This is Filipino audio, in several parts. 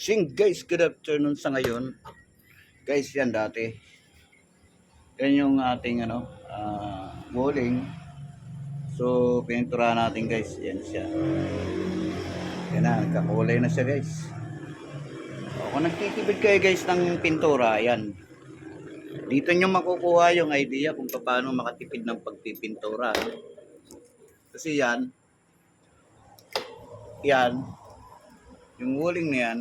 Sing guys, good afternoon sa ngayon. Guys, yan dati. Yan yung ating ano, ah, walling. So, pininturahan natin guys. Yan siya. Yan na, nagkakulay na siya guys. O, kung nagtitipid kayo guys ng pintura, yan. Dito nyo makukuha yung idea kung paano makatipid ng pagpipintura. Kasi yan, yan, yung walling na yan,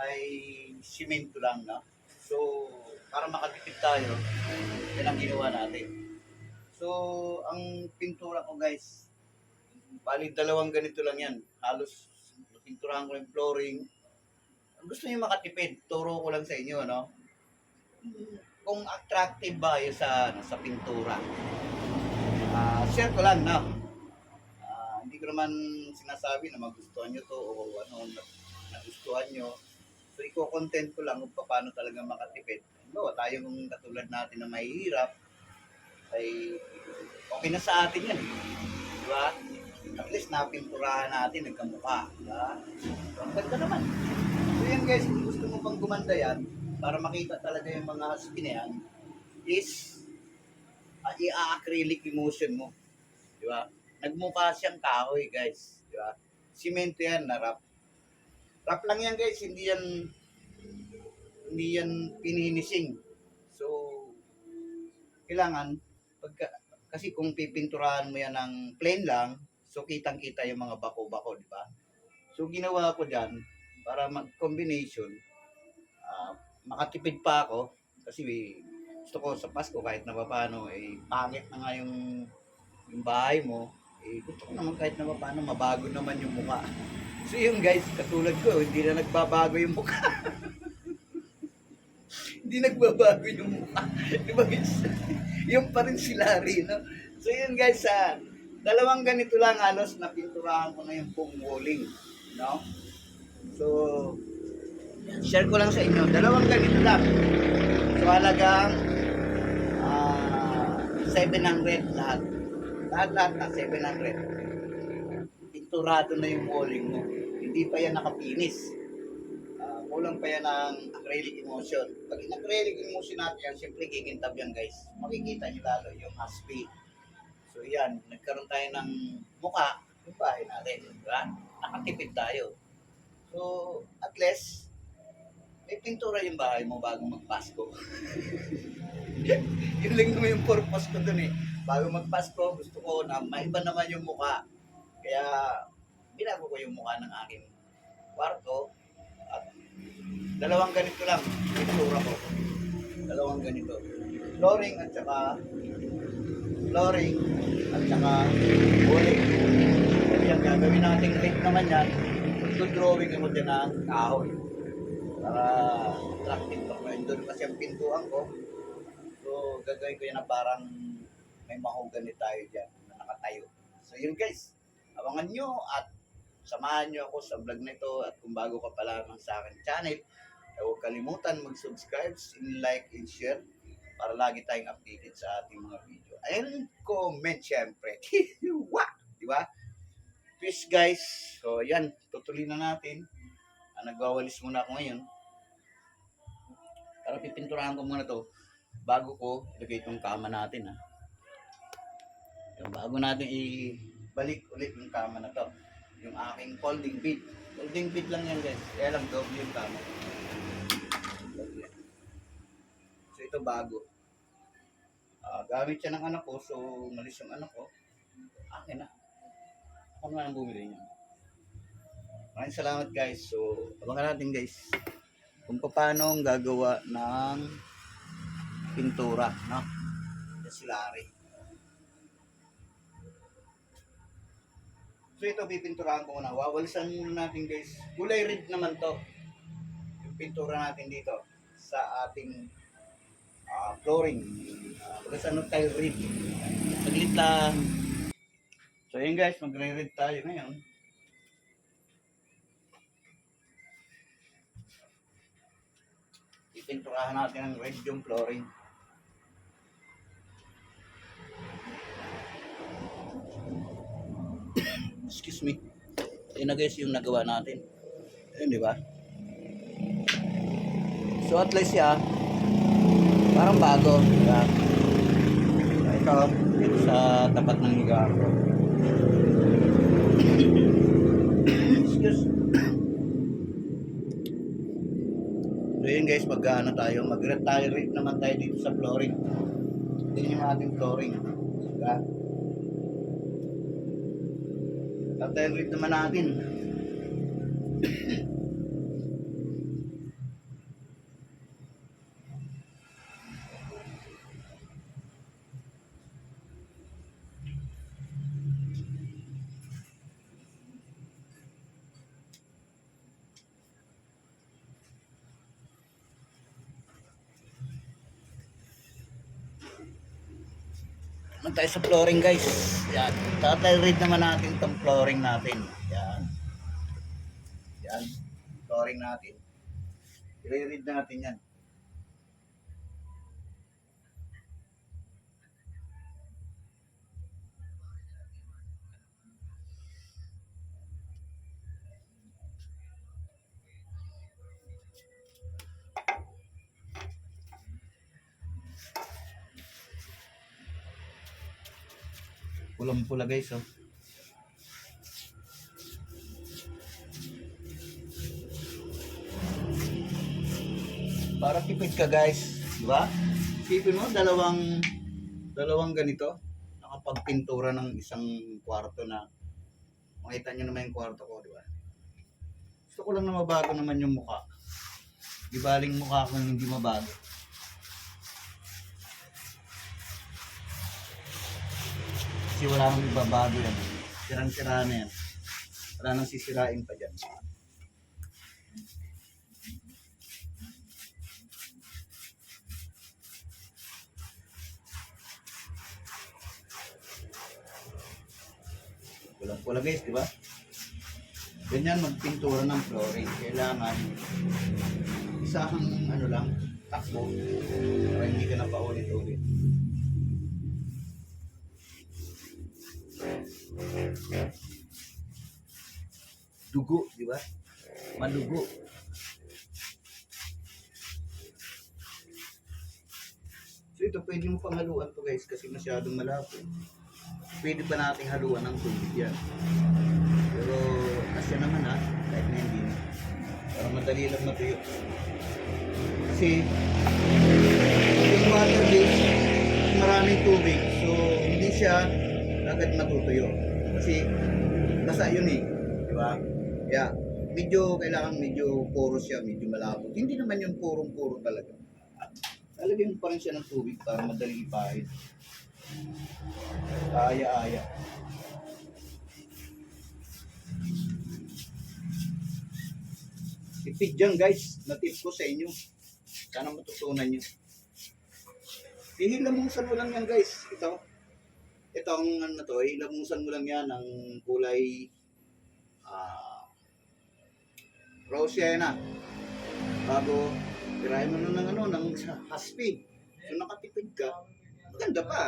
ay simento lang na. So, para makatipid tayo, yan ang ginawa natin. So, ang pintura ko guys, bali dalawang ganito lang yan. Halos pinturahan ko yung flooring. Gusto niyo makatipid, turo ko lang sa inyo, no? Kung attractive ba yun sa, ano, sa pintura. Ah, share ko lang, no? Ah, hindi ko naman sinasabi na magustuhan nyo to o ano, na, nagustuhan nyo. So, iko-content ko lang kung paano talaga makatipid. No, tayo kung katulad natin na mahihirap, ay okay na sa atin yan. Di ba? At least napinturahan natin, nagkamukha. Di ba? So, ang ganda naman. So yan guys, kung gusto mo pang gumanda yan, para makita talaga yung mga yan, is uh, i-acrylic emulsion mo. Di ba? Nagmukha siyang kahoy guys. Di ba? Simento yan na Wrap lang yan guys, hindi yan hindi yan pininising. So, kailangan, pagka, kasi kung pipinturahan mo yan ng plain lang, so kitang-kita yung mga bako-bako, di ba? So, ginawa ko dyan, para mag-combination, ah, makatipid pa ako, kasi gusto ko sa Pasko kahit na paano, eh, pangit na nga yung, yung bahay mo, eh, gusto ko naman kahit na paano, mabago naman yung mukha. So yun guys, katulad ko, hindi na nagbabago yung mukha. hindi nagbabago yung mukha. Di ba guys? yung pa rin si Larry, no? So yun guys, ah, dalawang ganito lang halos na pinturahan ko na yung pong walling, no? So, share ko lang sa inyo, dalawang ganito lang. So halagang ah 700 lahat. Lahat-lahat na 700. Pinturado na yung walling mo. Hindi pa yan nakapinis. Ah, kulang pa yan ng acrylic emulsion. Pag in-acrylic emulsion natin yan, siyempre kikintab yan guys. Makikita nyo lalo yung husky. So yan, nagkaroon tayo ng muka, yung bahay natin. Di ba? Nakatipid tayo. So, at least, may pintura yung bahay mo bago magpasko. yun lang naman yung purpose ko dun eh. Bago magpasko, gusto ko na maiba naman yung mukha. Kaya, binago ko yung mukha ng aking kwarto. At dalawang ganito lang, pintura ko. Dalawang ganito. Flooring at saka flooring at saka walling. Yan, gagawin natin red naman yan. Drawing mo din ng kahoy para attractive pa rin doon kasi ang pintuan ko so gagawin ko yan na parang may mahogany tayo dyan na nakatayo. So yun guys. Abangan nyo at samahan nyo ako sa vlog na ito. At kung bago ka pa lamang sa akin channel eh, huwag kalimutan mag-subscribe like and share para lagi tayong updated sa ating mga video. And comment syempre. Di ba? Peace guys. So yan. Tutuloy na natin. Ah, nagwawalis muna ako ngayon. Para pipinturahan ko muna to bago ko ilagay itong kama natin ha. Yung bago natin ibalik ulit yung kama na to. Yung aking folding bed. Folding bed lang yan guys. Kaya lang doble yung kama. So ito bago. Ah, gamit siya ng anak ko. So malis yung anak ko. Akin na. Ako na ang bumili niya. Maraming salamat guys. So, abangan natin guys kung paano gagawa ng pintura, no? Ito si Larry. So ito pipinturahan ko muna. Wawalisan muna natin guys. Kulay red naman to. Yung pintura natin dito sa ating ah, flooring. Uh, ano tayo red. Saglit lang. So yun guys, magre-red tayo ngayon. Ipinturahan natin ang red yung flooring. Excuse me. Yun na guys yung nagawa natin. Yun, di ba? So at least siya, parang bago. Di ba? Ito, dito sa tapat ng higaan ko. Excuse. So yun guys, mag ano tayo, mag-retire naman tayo dito sa flooring. Yun yung ating flooring. Diba? Rate naman natin. Naman tayo sa flooring guys. Yan. Tatay read naman natin itong flooring natin. Yan. Yan. Flooring natin. I-read natin yan. Pulang pula guys oh. Para tipid ka guys, di ba? Isipin mo, dalawang dalawang ganito, nakapagpintura ng isang kwarto na makita nyo naman yung kwarto ko, di ba? Gusto ko lang na mabago naman yung mukha. Di baling mukha ko hindi mabago. Kasi wala nang ibabago yan. Sirang-sira na yan. Wala nang sisirain pa dyan. Kulang-kulang guys, di ba? Ganyan magpintura ng flooring. Kailangan isa kang ano lang, takbo para hindi ka na paulit-ulit. Dugo, di ba? Malugo. So ito pwede mo pang haluan to guys kasi masyadong malapot. Pwede pa nating haluan ng tubig yan. Pero kasya naman ha, kahit na hindi na. Para madali lang matuyo. Kasi yung water base, maraming tubig. So hindi siya agad matutuyo. Kasi basa yun eh. Di ba? Kaya medyo kailangan medyo puro siya, medyo malapot. Hindi naman yung purong-puro talaga. Lalagyan mo pa rin siya ng tubig para madaling ipahid. Aya-aya. Tipid dyan guys, natip ko sa inyo. Sana matutunan nyo. Hihilamusan mo lang yan guys. Ito. Itong ano to, hihilamusan mo lang yan ng kulay ah rose na. Bago, tirahin mo na ng ano, ng haspi. So nakatipid ka, maganda pa.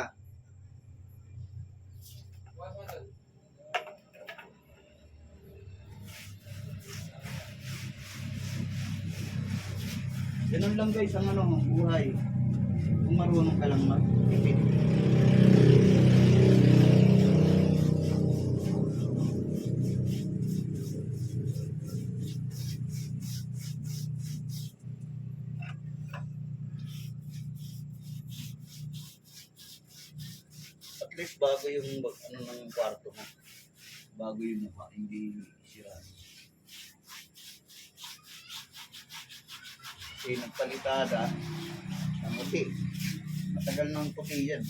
Ganun lang guys ang ano, buhay. Kung marunong ka lang magtipid. Bago yung ano ng kwarto mo. Bago yung mukha, hindi sira. Kasi nagpalitada ng puti. Matagal ng puti yan.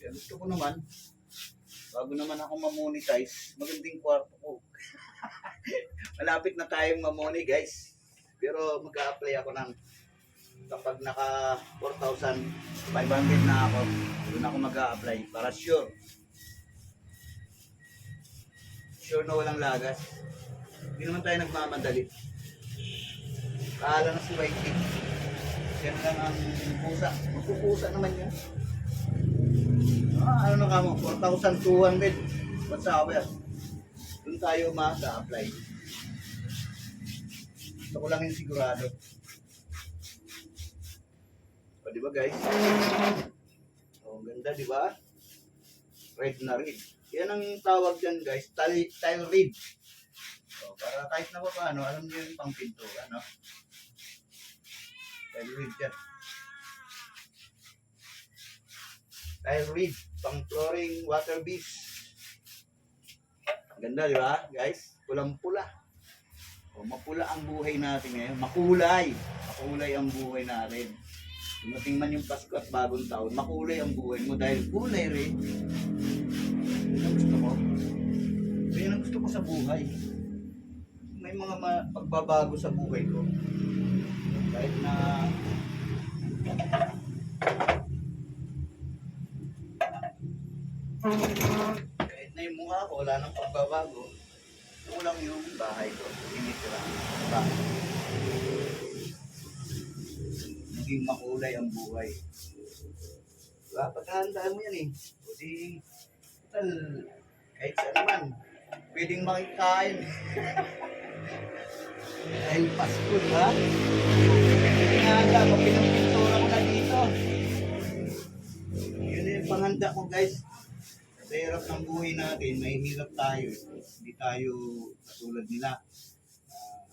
Kaya gusto ko naman, bago naman ako mamonetize, magandang kwarto ko. Malapit na tayong mamoni guys. Pero mag-a-apply ako ng kapag naka 4,500 na ako, doon ako mag-a-apply para sure. Sure na walang lagas. Hindi naman tayo nagmamadali. Kaala na si White King. Yan lang ang pusa. Magpupusa naman yan. Ah, ano na ka mo? 4,200. What's up, yan? Doon tayo mag-apply. Gusto ko lang yung sigurado. Di ba guys? O, ang ganda, di ba? Red na red. Yan ang tawag dyan guys, tile, tile red. O, para kahit na pa paano, alam niyo yung pang pintura, no? Tile red yan. Tile red, pang flooring, water base. Ganda, di ba, guys? Pulang-pula. O, mapula ang buhay natin ngayon. Makulay. Makulay ang buhay natin. Dumating man yung Pasko at bagong taon, makulay ang buhay mo dahil kulay rin. Yun ang gusto ko. Yun ang gusto ko sa buhay. May mga pagbabago sa buhay ko. Kahit na kahit na yung mukha ko, wala nang pagbabago. Kulang yung bahay ko. Tinitira. Bahay. Naging makulay ang buhay. Diba? Pagkahandaan mo yan eh. O di, tal, kahit saan naman, pwedeng makikain. Dahil Pasko, ha? Pinahanda ko, pinampintura ko na dito. Yun yung panghanda ko, guys. Sa hirap ng buhay natin, may hirap tayo. Hindi tayo katulad nila. Ah,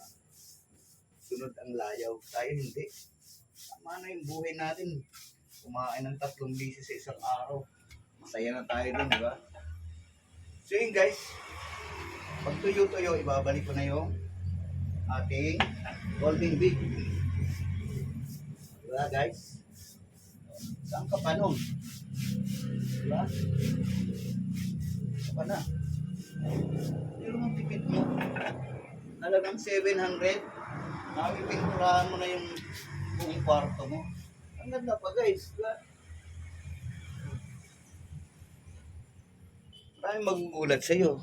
sunod ang layaw. Tayo hindi. Tama na yung buhay natin. Kumain ng tatlong beses sa isang araw. Masaya na tayo dun, di ba? So yun guys, pag tuyo-tuyo, ibabalik ko na yung ating golden big. Diba guys? Saan ka pa nun? Diba? Saan ka na? Yung ang tipid mo, talagang 700, makipinturahan mo na yung buong kwarto mo. Ang ganda pa guys. Maraming magugulat sa'yo.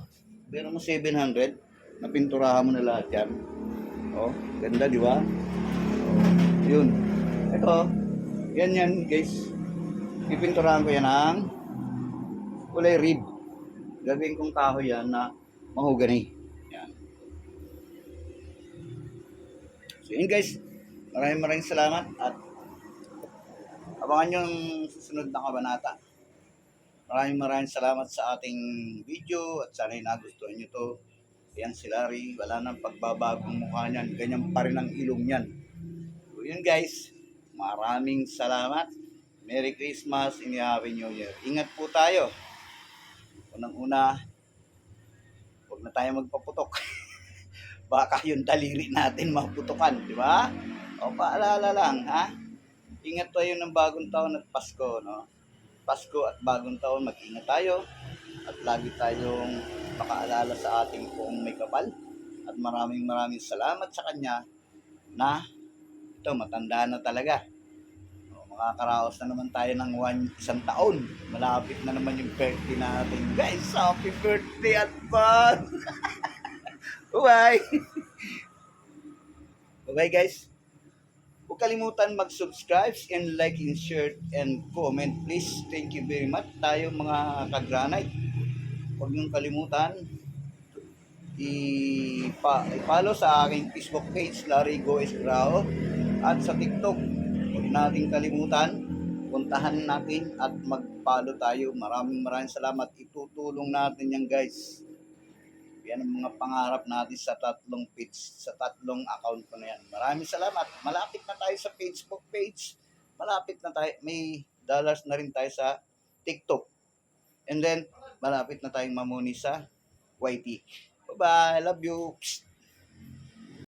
Pero mo 700, napinturahan mo na lahat yan. Oh, ganda di ba? Yun. Ito, yan yan guys. Pipinturahan ko yan ng kulay red. Gagawin kong kahoy yan na mahogany. Yan. So yun guys, maraming maraming salamat at abangan nyo ang susunod na kabanata. Maraming maraming salamat sa ating video at sana'y nagustuhan nyo to. Yan si Larry, wala nang pagbabagong mukha niyan. Ganyan pa rin ang ilong niyan. So yun guys, maraming salamat. Merry Christmas and Happy New Year. Ingat po tayo. Unang-una, huwag na tayo magpaputok. Baka yung daliri natin maputukan, di ba? O paalala lang, ha? Ingat tayo ng bagong taon at Pasko, no? Pasko at bagong taon, mag-ingat tayo. At lagi tayong makaalala sa ating poong may kapal. At maraming maraming salamat sa kanya na ito matanda na talaga. O, makakaraos na naman tayo ng one, isang taon. Malapit na naman yung birthday natin. Guys happy birthday advance! Bye bye guys Huwag kalimutan mag-subscribe and like and share and comment please. Thank you very much. Tayo mga kagranite. Huwag niyong kalimutan i-follow sa aking Facebook page, Larry Go Esgrao, at sa TikTok. Huwag nating kalimutan, puntahan natin at mag-follow tayo. Maraming maraming salamat. Itutulong natin yan guys. Yan ang mga pangarap natin sa tatlong page, sa tatlong account ko na yan. Maraming salamat. Malapit na tayo sa Facebook page. Malapit na tayo. May dollars na rin tayo sa TikTok. And then, malapit na tayong mamuni sa YT. Bye-bye. Love you. Psst.